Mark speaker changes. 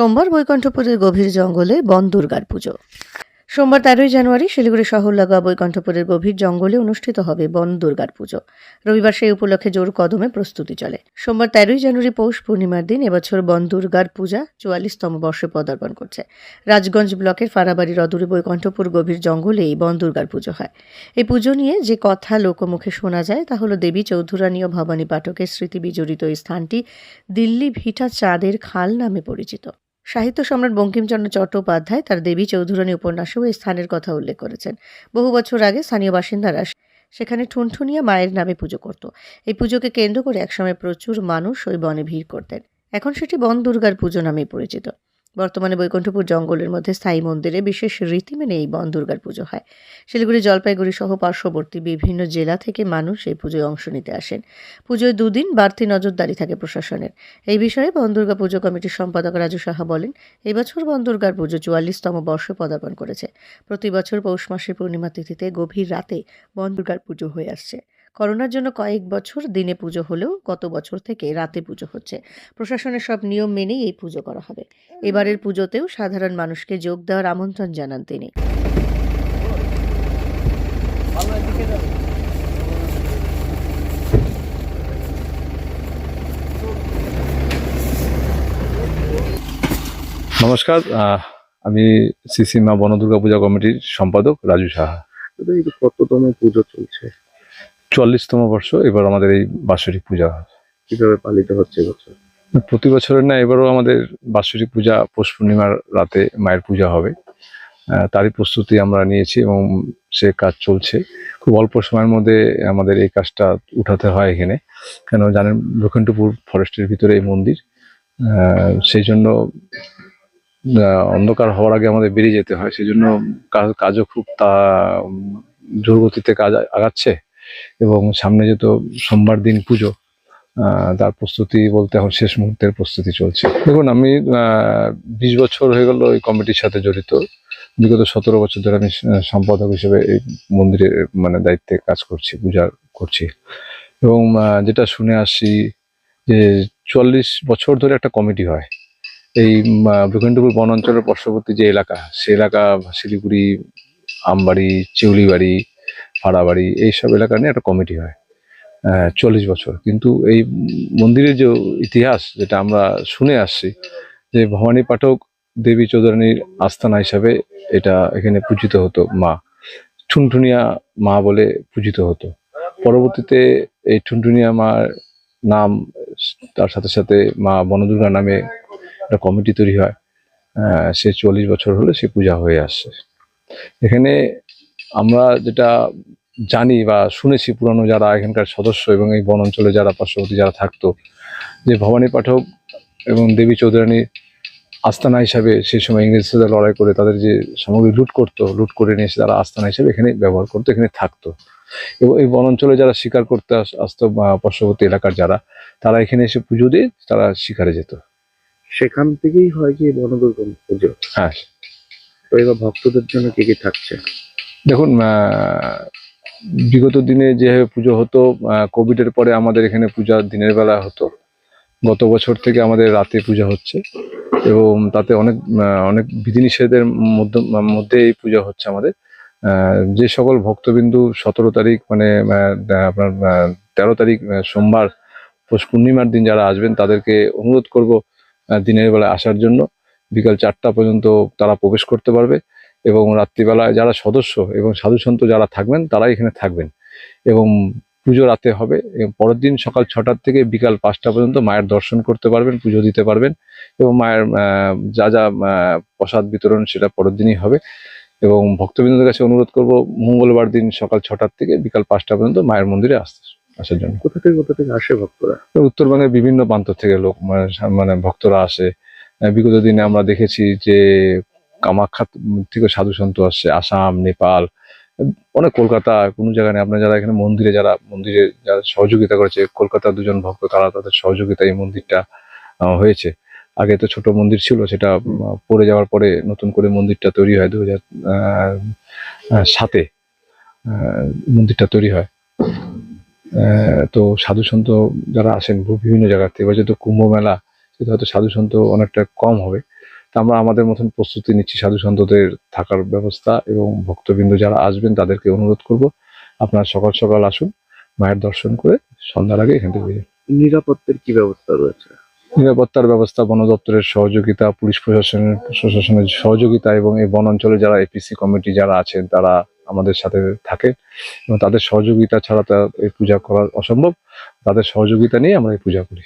Speaker 1: সোমবার বৈকণ্ঠপুরের গভীর জঙ্গলে বন দুর্গার পুজো। সোমবার তেরোই জানুয়ারি শিলিগুড়ি শহর লাগোয়া বৈকণ্ঠপুরের গভীর জঙ্গলে অনুষ্ঠিত হবে বন দুর্গার পুজো। রবিবার সেই উপলক্ষে জোর কদমে প্রস্তুতি চলে। সোমবার তেরোই জানুয়ারি পৌষ পূর্ণিমার দিন এবছর বন দুর্গার পূজা চুয়াল্লিশতম বর্ষে পদার্পণ করছে। রাজগঞ্জ ব্লকের ফারাবাড়ির অদূরে বৈকণ্ঠপুর গভীর জঙ্গলে এই বন দুর্গার পুজো হয়। এই পুজো নিয়ে যে কথা লোকমুখে শোনা যায় তা হলো দেবী চৌধুরানী ও ভবানী পাঠকের স্মৃতি বিজড়িত এই স্থানটি দিল্লি ভিটা চাঁদের খাল নামে পরিচিত। সাহিত্য সম্রাট বঙ্কিমচন্দ্র চট্টোপাধ্যায় তার দেবী চৌধুরানী উপন্যাসেও এই স্থানের কথা উল্লেখ করেছেন। বহু বছর আগে স্থানীয় বাসিন্দারা সেখানে ঠুনঠুনিয়া মায়ের নামে পুজো করত। এই পুজোকে কেন্দ্র করে একসময় প্রচুর মানুষ ওই বনে ভিড় করতেন। এখন সেটি বন দুর্গার পুজো নামেই পরিচিত। বর্তমানে বৈকুণ্ঠপুর জঙ্গলের মধ্যে স্থায়ী মন্দিরে বিশেষ রীতি মেনে এই বন দুর্গার পুজো হয়। শিলিগুড়ি, জলপাইগুড়ি সহ পার্শ্ববর্তী বিভিন্ন জেলা থেকে মানুষ এই পুজোয় অংশ নিতে আসেন। পুজোয় দুদিন বাড়তি নজরদারি থাকে প্রশাসনের। এই বিষয়ে বন দুর্গা পুজো কমিটির সম্পাদক রাজু সাহা বলেন, এবছর বন দুর্গার পুজো চুয়াল্লিশতম বর্ষে পদার্পণ করেছে। প্রতি বছর পৌষ মাসের পূর্ণিমা তিথিতে গভীর রাতে বন দুর্গার পুজো হয়ে আসছে। করোনার জন্য কয়েক বছর দিনে পুজো হলেও গত বছর থেকে রাতে পুজো হচ্ছে। প্রশাসনের সব নিয়ম মেনেই এই পুজো করা হবে। এবারের পুজোতেও সাধারণ মানুষকে যোগ দেওয়ার আমন্ত্রণ জানান তিনি।
Speaker 2: নমস্কার আহ, আমি সিসিমা বনদুর্গা পূজা কমিটির সম্পাদক রাজু সাহা।
Speaker 3: কততম পুজো চলছে।
Speaker 2: চুয়াল্লিশতম বর্ষ এবার আমাদের এই বাৎসরিক পূজা
Speaker 3: কীভাবে পালিত হচ্ছে এবছর
Speaker 2: প্রতি বছরের না এবারও আমাদের বাৎসরিক পূজা পৌষ পূর্ণিমার রাতে মায়ের পূজা হবে। তারই প্রস্তুতি আমরা নিয়েছি এবং সে কাজ চলছে। খুব অল্প সময়ের মধ্যে আমাদের এই কাজটা উঠাতে হয় এখানে। কেন জানেন লক্ষিমপুর ফরেস্টের ভিতরে এই মন্দির। সেই জন্য অন্ধকার হওয়ার আগে আমাদের বেরিয়ে যেতে হয়। সেই জন্য কাজও খুব তা জোর গতিতে কাজ আগাচ্ছে। এবং সামনে যেহেতু সোমবার দিন পুজো তার প্রস্তুতি বলতে এখন শেষ মুহূর্তের প্রস্তুতি চলছে। দেখুন, আমি বিশ বছর হয়ে গেল এই কমিটির সাথে জড়িত। বিগত সতেরো বছর ধরে আমি সম্পাদক হিসেবে এই মন্দিরের মানে দায়িত্বে কাজ করছি, পূজা করছি। এবং যেটা শুনে আসছি যে চুয়াল্লিশ বছর ধরে একটা কমিটি হয়। এই বিকণ্ডপুর বন অঞ্চলের পার্শ্ববর্তী যে এলাকা, সে এলাকা, শিলিগুড়ি, আমবাড়ি, চিউলিবাড়ি ফাড়াবাড়ি এইসব এলাকা নিয়ে একটা কমিটি হয় চল্লিশ বছর। কিন্তু এই মন্দিরের যে ইতিহাস, যেটা আমরা শুনে আসছি, যে ভবানী পাঠক দেবী চৌধুরানীর আস্থানা হিসাবে এটা এখানে পূজিত হতো মা। ঠুনঠুনিয়া মা বলে পূজিত হতো। পরবর্তীতে এই ঠুনঠুনিয়া মার নাম, তার সাথে সাথে মা বনদুর্গা নামে একটা কমিটি তৈরি হয় সে চল্লিশ বছর হলে সে পূজা হয়ে আসছে। এখানে আমরা যেটা জানি বা শুনেছি পুরানো যারা এখানকার সদস্য এবং এই বন অঞ্চলে যারা পার্শ্ববর্তী যারা থাকতো যে ভবানী পাঠক এবং দেবী চৌধুরানী আস্তানা হিসাবে সেই সময় ইংরেজদের সাথে লড়াই করে তাদের যে সামগ্রী লুট করতো লুট করে নিয়ে এসে তারা আস্তানা হিসাবে এখানে ব্যবহার করতো এখানে থাকতো। এবং এই বন অঞ্চলে যারা শিকার করতে আসতো পার্শ্ববর্তী এলাকার যারা তারা এখানে এসে পুজো দিয়ে তারা শিকারে যেত।
Speaker 3: সেখান থেকেই হয় কি বনদুর্গা পুজো?
Speaker 2: হ্যাঁ।
Speaker 3: তো এবার ভক্তদের জন্য কি কি থাকছে?
Speaker 2: দেখুন বিগত দিনে যেভাবে পুজো হতো কোভিডের পরে আমাদের এখানে পূজা দিনের বেলা হতো। গত বছর থেকে আমাদের রাতে পূজা হচ্ছে এবং তাতে অনেক অনেক বিধিনিষেধের মধ্য এই পূজা হচ্ছে আমাদের। যে সকল ভক্তবিন্দু সতেরো তারিখ মানে আপনার তেরো তারিখ সোমবার, পৌষ পূর্ণিমার দিন যারা আসবেন তাদেরকে অনুরোধ করব দিনের বেলা আসার জন্য। বিকাল চারটা পর্যন্ত তারা প্রবেশ করতে পারবে। এবং রাত্রিবেলায় যারা সদস্য এবং সাধুসন্ত যারা থাকবেন তারাই এখানে থাকবেন। এবং পুজো রাতে হবে। এবং পরের দিন সকাল ছটার থেকে বিকাল পাঁচটা পর্যন্ত মায়ের দর্শন করতে পারবেন পুজো দিতে পারবেন এবং মায়ের যা যা প্রসাদ বিতরণ সেটা পরের দিনই হবে। এবং ভক্তবৃন্দদের কাছে অনুরোধ করব মঙ্গলবার দিন সকাল ছটার থেকে বিকাল পাঁচটা পর্যন্ত মায়ের মন্দিরে আসতে আসার জন্য।
Speaker 3: কোথা থেকে কোথা থেকে আসে ভক্তরা?
Speaker 2: উত্তরবঙ্গের বিভিন্ন প্রান্ত থেকে লোক মানে মানে ভক্তরা আসে। বিগত দিনে আমরা দেখেছি যে কামাখ্যা থেকে সাধু সন্ত আসছে, আসাম, নেপাল, অনেক কলকাতা, কোনো জায়গায় নেই। আপনার যারা এখানে মন্দিরে যারা মন্দিরে যারা সহযোগিতা করেছে কলকাতার দুজন ভক্ত, তারা তাদের সহযোগিতা এই মন্দিরটা হয়েছে। আগে তো ছোট মন্দির ছিল, সেটা পড়ে যাওয়ার পরে নতুন করে মন্দিরটা তৈরি হয় দু হাজার সাতে। মন্দিরটা তৈরি হয়। তো সাধু সন্ত যারা আসেন, বিভিন্ন জায়গাতে, এবার যেহেতু কুম্ভ মেলা সেটা হয়তো সাধু সন্ত অনেকটা কম হবে। তা আমরা আমাদের মতন প্রস্তুতি নিচ্ছি সাধু সন্তদের থাকার ব্যবস্থা এবং ভক্তবৃন্দ যারা আসবেন তাদেরকে অনুরোধ করব আপনারা সকাল সকাল আসুন মায়ের দর্শন করে সন্ধ্যার আগে এখান থেকে
Speaker 3: নিরাপত্তার কি ব্যবস্থা রয়েছে?
Speaker 2: নিরাপত্তার ব্যবস্থা বন দপ্তরের সহযোগিতা পুলিশ প্রশাসনের প্রশাসনের সহযোগিতা এবং এই বন অঞ্চলে যারা এপিসি কমিটি যারা আছেন তারা আমাদের সাথে থাকে এবং তাদের সহযোগিতা ছাড়া তা এই পূজা করা অসম্ভব। তাদের সহযোগিতা নিয়ে আমরা এই পূজা করি।